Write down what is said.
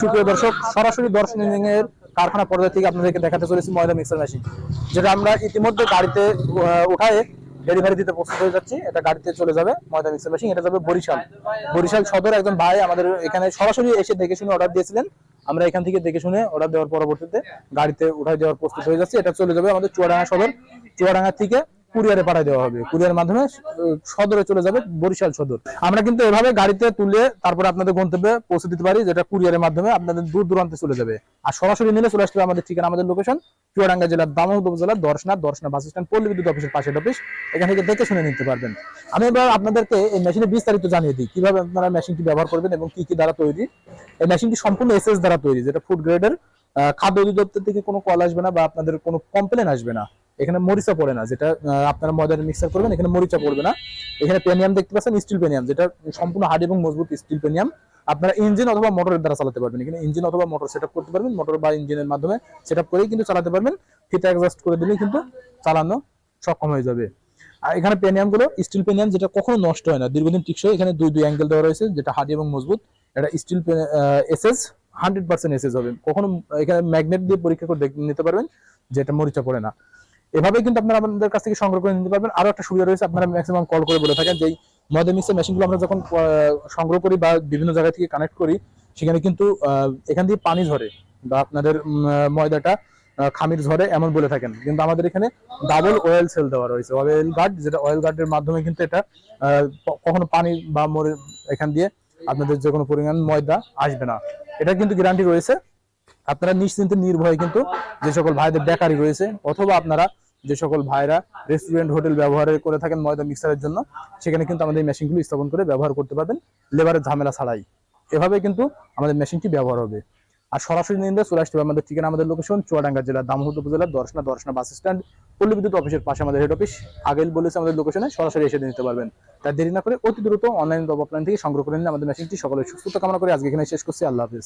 সুপ্রিয় দর্শক, সরাসরি দর্শন ইঞ্জিনিয়ারিং এর কারখানা পর্যায় থেকে আপনাদেরকে দেখাতে চলেছি ময়দা মিক্সার মেশিন, যেটা আমরা ইতিমধ্যে গাড়িতে উঠায়ে ডেলিভারি দিতে প্রস্তুত হয়ে যাচ্ছি। এটা গাড়িতে চলে যাবে ময়দা মিক্সার মেশিন, এটা যাবে বরিশাল। বরিশাল সদর একজন ভাই আমাদের এখানে সরাসরি এসে দেখে শুনে অর্ডার দিয়েছিলেন। আমরা এখান থেকে দেখে শুনে অর্ডার দেওয়ার পরবর্তীতে গাড়িতে উঠাই দেওয়ার প্রস্তুত হয়ে যাচ্ছে। এটা চলে যাবে আমাদের চুয়াডাঙ্গা সদর। চুয়াডাঙ্গা থেকে কুরিয়ারে পাঠিয়ে দেওয়া হবে। কুরিয়ার মাধ্যমে সদরে চলে যাবে বরিশাল সদর। আমরা কিন্তু এভাবে গাড়িতে তুলে তারপরে আপনাদের গন্তব্যে পৌঁছে দিতে পারি, যেটা কুরিয়ারের মাধ্যমে আপনাদের দূর দূরান্তে চলে যাবে। আর সরাসরি নিলে চলে আসতে হবে আমাদের ঠিকানা, আমাদের লোকেশন চুয়াডাঙ্গা জেলার দামোদ উপজেলার দর্শনা দর্শনা বাস স্ট্যান্ড, পল্লী বিদ্যুৎ অফিসের পাশের অফিস এখান থেকে দেখে শুনে নিতে পারবেন। আমি এবার আপনাদেরকে এই মেশিনে বিস্তারিত জানিয়ে দিই, কীভাবে আপনারা মেশিনটি ব্যবহার করবেন এবং কি কি দ্বারা তৈরি। এই মেশিনটি সম্পূর্ণ এসএস দ্বারা তৈরি, যেটা ফুড গ্রেডের খাদ্য অধিদপ্তর থেকে কোনো কল আসবে না বা আপনাদের কোনো কমপ্লেন আসবে না। এখানে মরিচা পড়ে না, যেটা আপনারা ময়দার মিক্সার করবেন, এখানে মরিচা পড়বে না। এখানে পেনিয়াম দেখতে পাচ্ছেন স্টিল পেনিয়াম, যেটা সম্পূর্ণ হার্ড এবং মজবুত স্টিল পেনিয়াম। আপনারা ইঞ্জিন অথবা মোটরের দ্বারা চালাতে পারবেন। এখানে ইঞ্জিন অথবা মোটর সেট করতে পারবেন মোটর বা ইঞ্জিনের মাধ্যমে সেট করেই কিন্তু চালাতে পারবেন। ফিতে অ্যাডজাস্ট করে দিলেই কিন্তু চালানো সক্ষম হয়ে যাবে। আর এখানে পেনিয়ামগুলো স্টিল পেনিয়াম যেটা কখনো নষ্ট হয় না, দীর্ঘদিন টিকসই। এখানে দুই দুই অ্যাঙ্গেল দেওয়া রয়েছে, যেটা হার্ড এবং মজবুত। এটা steel SS hundred percent SS হবে। কখনো, এখানে ম্যাগনেট দিয়ে পরীক্ষা করে নিতে পারবেন, যেটা মরিচা পড়ে না। এভাবে কিন্তু আপনারা আমাদের কাছ থেকে সংগ্রহ করে নিতে পারবেন। আরও একটা সুবিধা রয়েছে, আপনারা ম্যাক্সিমাম কল করে বলে থাকেন যে ময়দা মিক্সার মেশিনগুলো আমরা যখন সংগ্রহ করি বা বিভিন্ন জায়গা থেকে কানেক্ট করি, সেখানে কিন্তু এখান দিয়ে পানি ঝরে বা আপনাদের ময়দাটা খামির ঝরে এমন বলে থাকেন। কিন্তু আমাদের এখানে ডাবল অয়েল সেল দেওয়া রয়েছে। অয়েল গার্ড যেটা অয়েল গার্ডের মাধ্যমে কিন্তু এটা কখনো পানি বা মরে এখান দিয়ে আপনাদের যে কোনো পরিমাণ ময়দা আসবে না। এটা কিন্তু গ্যারান্টি রয়েছে। আপনারা নিশ্চিন্তে নির্ভয়ে কিন্তু যে সকল ভাইদের বেকারি রয়েছে, অথবা আপনারা যে সকল ভাইরা রেস্টুরেন্ট হোটেল ব্যবহার করে থাকেন ময়দা মিক্সারের জন্য, সেখানে কিন্তু আমাদের এই মেশিনগুলো স্থাপন করে ব্যবহার করতে পারবেন লেবারের ঝামেলা ছাড়াই। এভাবে কিন্তু আমাদের মেশিনটি ব্যবহার হবে। আর সরাসরি নিন্দা চলে আসতে হবে আমাদের ঠিকানা, আমাদের লোকেশন চুয়াডাঙ্গা জেলার দামোহদ উপজেলার দর্শনা দর্শনা বাস স্ট্যান্ড পল্লী বিদ্যুৎ অফিসের পাশে আমাদের হেড অফিস আগেই বলেছে আমাদের লোকেশনে সরাসরি এসে নিতে পারবেন। তাই দেরি না করে অতি দ্রুত অনলাইন বা অফলাইন থেকে সংগ্রহ করে নিন আমাদের মেশিনটি সকলের সুস্থতা কামনা করে আজকে এখানে শেষ করছি। আল্লাহ হাফিজ।